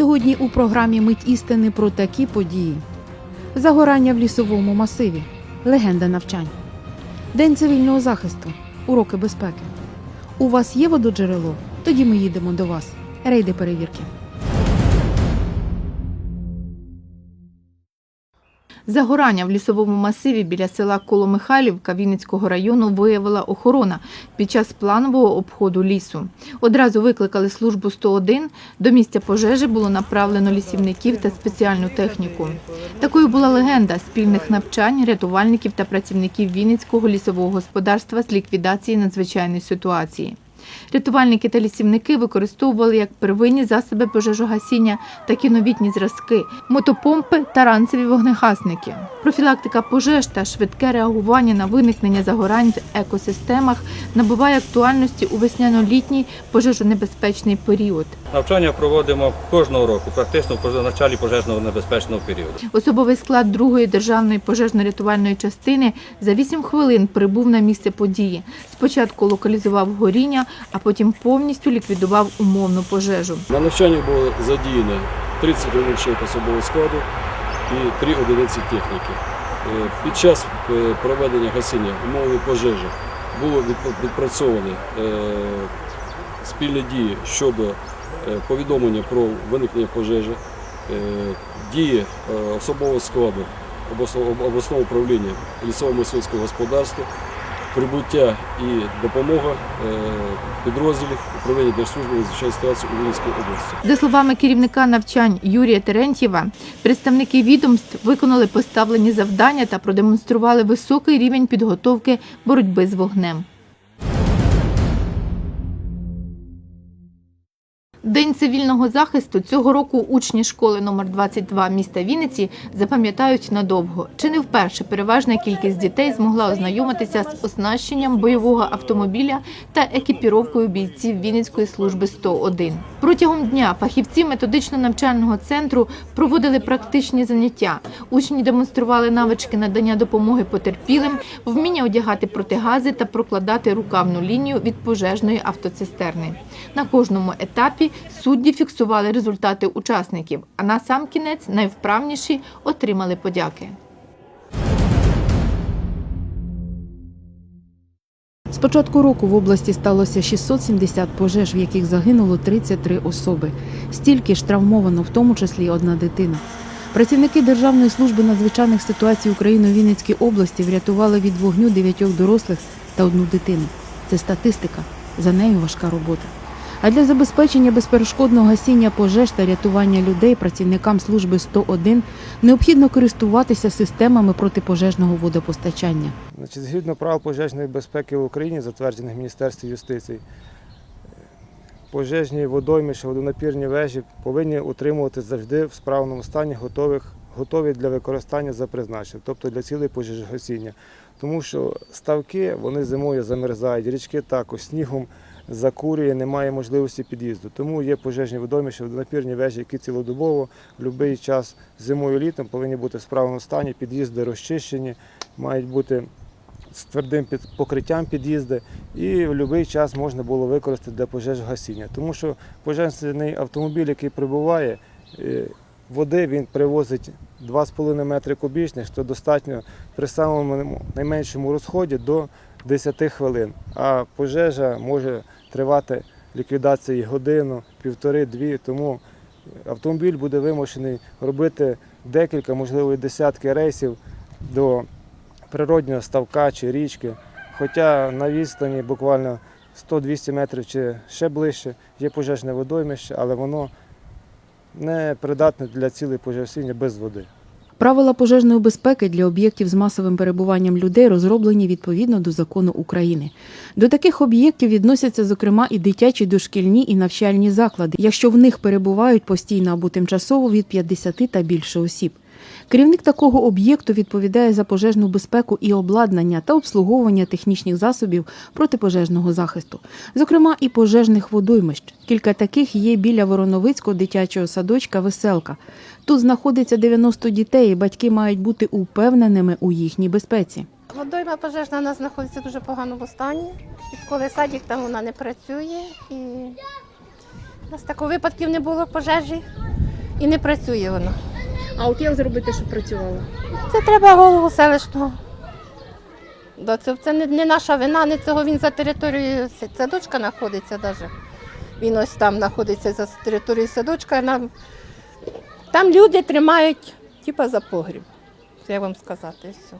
сьогодні у програмі Мить істини про такі події: загорання в лісовому масиві, легенда навчань, День цивільного захисту, уроки безпеки. У вас є вододжерело? Тоді ми їдемо до вас. Рейди перевірки. Загорання в лісовому масиві біля села Коломихайлівка Вінницького району виявила охорона під час планового обходу лісу. Одразу викликали службу 101. До місця пожежі було направлено лісівників та спеціальну техніку. Такою була легенда спільних навчань рятувальників та працівників Вінницького лісового господарства з ліквідації надзвичайної ситуації. Рятувальники та лісівники використовували як первинні засоби пожежогасіння, так і новітні зразки, мотопомпи та ранцеві вогнегасники. Профілактика пожеж та швидке реагування на виникнення загорань в екосистемах набуває актуальності у весняно-літній пожежонебезпечний період. Навчання проводимо кожного року, практично в началі пожежного небезпечного періоду. Особовий склад другої державної пожежно-рятувальної частини за 8 хвилин прибув на місце події. Спочатку локалізував горіння, а потім повністю ліквідував умовну пожежу. На навчанні було задіяно 30 одиниць особового складу і 3 одиниці техніки. Е, Під час е, проведення гасіння умовної пожежі було відп- відпрацьовані е, спільні дії щодо повідомлення про виникнення пожежі, дії особового складу обласного управління лісово мисливського господарства, прибуття і допомога е, підрозділів управління Держслужби надзвичайних ситуацій у Вінницькій області. За словами керівника навчань Юрія Терентьєва, представники відомств виконали поставлені завдання та продемонстрували високий рівень підготовки боротьби з вогнем. День цивільного захисту цього року учні школи номер 22 міста Вінниці запам'ятають надовго. Чи не вперше переважна кількість дітей змогла ознайомитися з оснащенням бойового автомобіля та екіпіровкою бійців Вінницької служби 101. Протягом дня фахівці методично-навчального центру проводили практичні заняття. Учні демонстрували навички надання допомоги потерпілим, вміння одягати протигази та прокладати рукавну лінію від пожежної автоцистерни. На кожному етапі судді фіксували результати учасників, а на сам кінець найвправніші отримали подяки. З початку року в області сталося 670 пожеж, в яких загинуло 33 особи. Стільки ж травмовано, в тому числі одна дитина. Працівники Державної служби надзвичайних ситуацій України у Вінницькій області врятували від вогню дев'ятьох дорослих та одну дитину. Це статистика, за нею важка робота. А для забезпечення безперешкодного гасіння пожеж та рятування людей працівникам служби 101 необхідно користуватися системами протипожежного водопостачання. Значить, згідно правил пожежної безпеки в Україні, затверджених Міністерством юстиції, пожежні водоймища, водонапірні вежі повинні утримувати завжди в справному стані, готових, готові для використання за призначенням, тобто для цілей пожежогасіння. Тому що ставки вони зимою замерзають, річки також снігом закурює, немає можливості під'їзду. Тому є пожежні водоймища, водонапірні вежі, які цілодобово в будь-який час зимою літом повинні бути в справному стані, під'їзди розчищені, мають бути з твердим під покриттям під'їзди і в будь-який час можна було використати для пожежогасіння. Тому що пожежний автомобіль, який прибуває, е, води він привозить 2,5 метри кубічних, що достатньо при самому найменшому розході до 10 хвилин. А пожежа може тривати ліквідація і годину, півтори-дві. Тому автомобіль буде вимушений робити декілька, можливо, десятки рейсів до природнього ставка чи річки. Хоча на відстані буквально 100-200 метрів чи ще ближче є пожежне водоймище, але воно не придатне для цілей пожежгасіння без води. Правила пожежної безпеки для об'єктів з масовим перебуванням людей розроблені відповідно до закону України. До таких об'єктів відносяться, зокрема, і дитячі дошкільні і навчальні заклади, якщо в них перебувають постійно або тимчасово від 50 та більше осіб. Керівник такого об'єкту відповідає за пожежну безпеку і обладнання та обслуговування технічних засобів протипожежного захисту, зокрема і пожежних водоймищ. Кілька таких є біля Вороновицького дитячого садочка Веселка. Тут знаходиться 90 дітей, і батьки мають бути упевненими у їхній безпеці. Водойма пожежна у нас знаходиться дуже поганому стані. Відколи садик там вона не працює. І у нас такого випадків не було пожежі. і не працює воно. А от як зробити, щоб працювало? Це треба голову селищного. Да, це, це не, не наша вина, не цього він за територією садочка знаходиться навіть. Він ось там знаходиться за територією садочка. Нам, там люди тримають, типа за погріб. Це я вам сказати. все.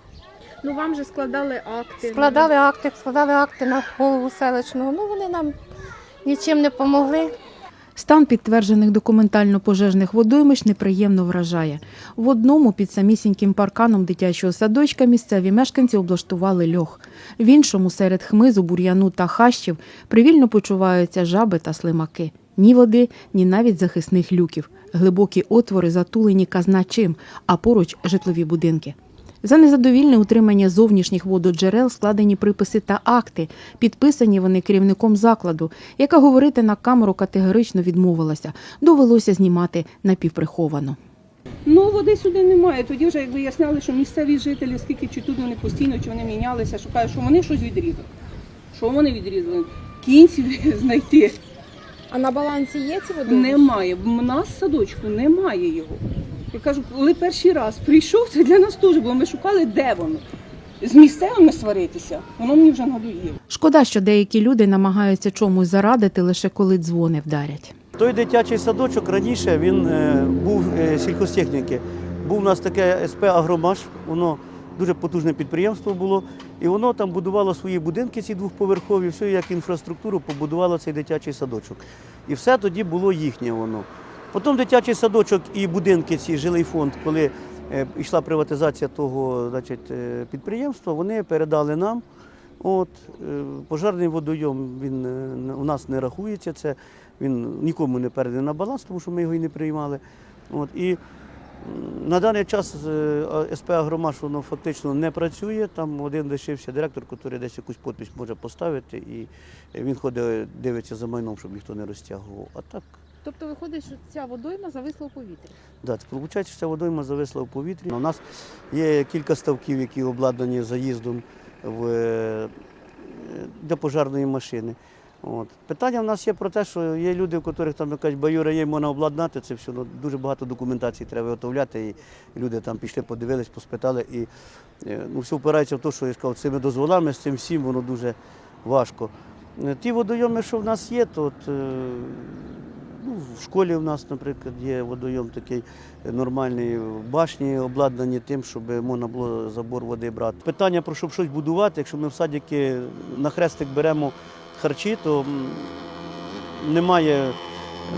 Ну вам же складали акти. Складали акти, складали акти на голову селищного. Ну вони нам нічим не допомогли. Стан підтверджених документально пожежних водоймищ неприємно вражає. В одному під самісіньким парканом дитячого садочка місцеві мешканці облаштували льох. В іншому серед хмизу, бур'яну та хащів привільно почуваються жаби та слимаки. Ні води, ні навіть захисних люків. Глибокі отвори затулені казна чим, а поруч житлові будинки. За незадовільне утримання зовнішніх вододжерел складені приписи та акти, підписані вони керівником закладу, яка говорити на камеру категорично відмовилася. Довелося знімати напівприховано. Ну, води сюди немає. Тоді вже як виясняли, що місцеві жителі, скільки чи тут вони постійно, чи вони мінялися, що кажуть, що вони щось відрізали. Що вони відрізали? Кінців знайти А на балансі є ці води? немає. В нас в садочку немає його. Я кажу, коли перший раз прийшов, це для нас теж, бо ми шукали, де воно. З місцевими сваритися, воно мені вже надоїло. Шкода, що деякі люди намагаються чомусь зарадити лише коли дзвони вдарять. Той дитячий садочок раніше він е, був е, сільхозтехніки. Був у нас таке СП Агромаш, воно дуже потужне підприємство було, і воно там будувало свої будинки, ці двохповерхові, все як інфраструктуру побудувало цей дитячий садочок. І все тоді було їхнє воно. Потім дитячий садочок і будинки, ці жилий фонд, коли е, йшла приватизація того значить, е, підприємства, вони передали нам. От, е, пожарний водойом він у нас не рахується. Це він нікому не переданий на баланс, тому що ми його і не приймали. От, і на даний час СП «Агромаш» воно фактично не працює. Там один лишився директор, який десь якусь підпись може поставити, і він ходить, дивиться за майном, щоб ніхто не розтягував. А так, Тобто виходить, що ця водойма зависла у повітрі. да, виходить, що ця водойма зависла в повітрі. У нас є кілька ставків, які обладнані заїздом в, е, до пожарної машини. От. Питання в нас є про те, що є люди, у яких там якась баюра є, можна обладнати це все. Ну, дуже багато документації треба виготовляти. І люди там пішли, подивились, поспитали. І е, ну, все впирається в те, що я з цими дозволами, з цим всім воно дуже важко. Е, Ті водойоми, що в нас є, то от, в школі в нас, наприклад, є водойом такий нормальний, башні обладнані тим, щоб можна було забор води брати. Питання про щоб щось будувати, якщо ми в садіки на хрестик беремо харчі, то немає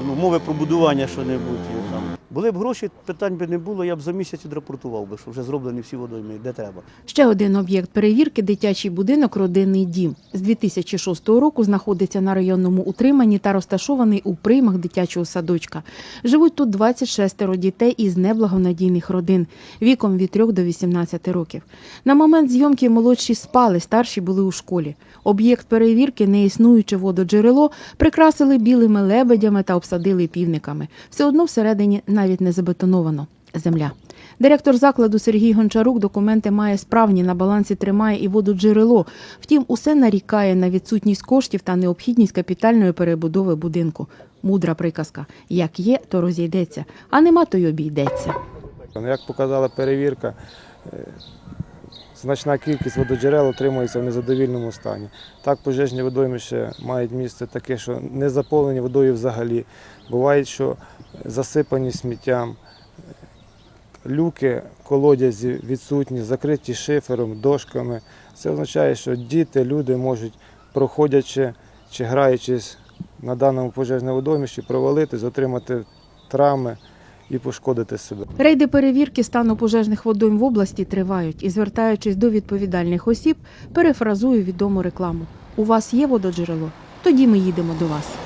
ну, мови про будування що-небудь. Там. Були б гроші, питань би не було, я б за місяць відрапортував би, що вже зроблені всі водойми, де треба. Ще один об'єкт перевірки дитячий будинок Родинний дім з 2006 року знаходиться на районному утриманні та розташований у приймах дитячого садочка. Живуть тут 26 дітей із неблагонадійних родин віком від 3 до 18 років. На момент зйомки молодші спали, старші були у школі. Об'єкт перевірки, неіснуюче вододжерело, прикрасили білими лебедями та обсадили півниками. Все одно всередині навіть не забетоновано. Земля. Директор закладу Сергій Гончарук документи має справні, на балансі тримає і вододжерело. Втім, усе нарікає на відсутність коштів та необхідність капітальної перебудови будинку. Мудра приказка: як є, то розійдеться, а нема, то й обійдеться. Як показала перевірка, значна кількість вододжерел отримується в незадовільному стані. Так, пожежні водоймища мають місце таке, що не заповнені водою взагалі. Буває, що засипані сміттям, люки, колодязі відсутні, закриті шифером, дошками. Це означає, що діти, люди можуть, проходячи чи граючись на даному пожежному водоймищі, провалитись, отримати травми і пошкодити себе. Рейди перевірки стану пожежних водойм в області тривають і, звертаючись до відповідальних осіб, перефразую відому рекламу: у вас є вододжерело? Тоді ми їдемо до вас.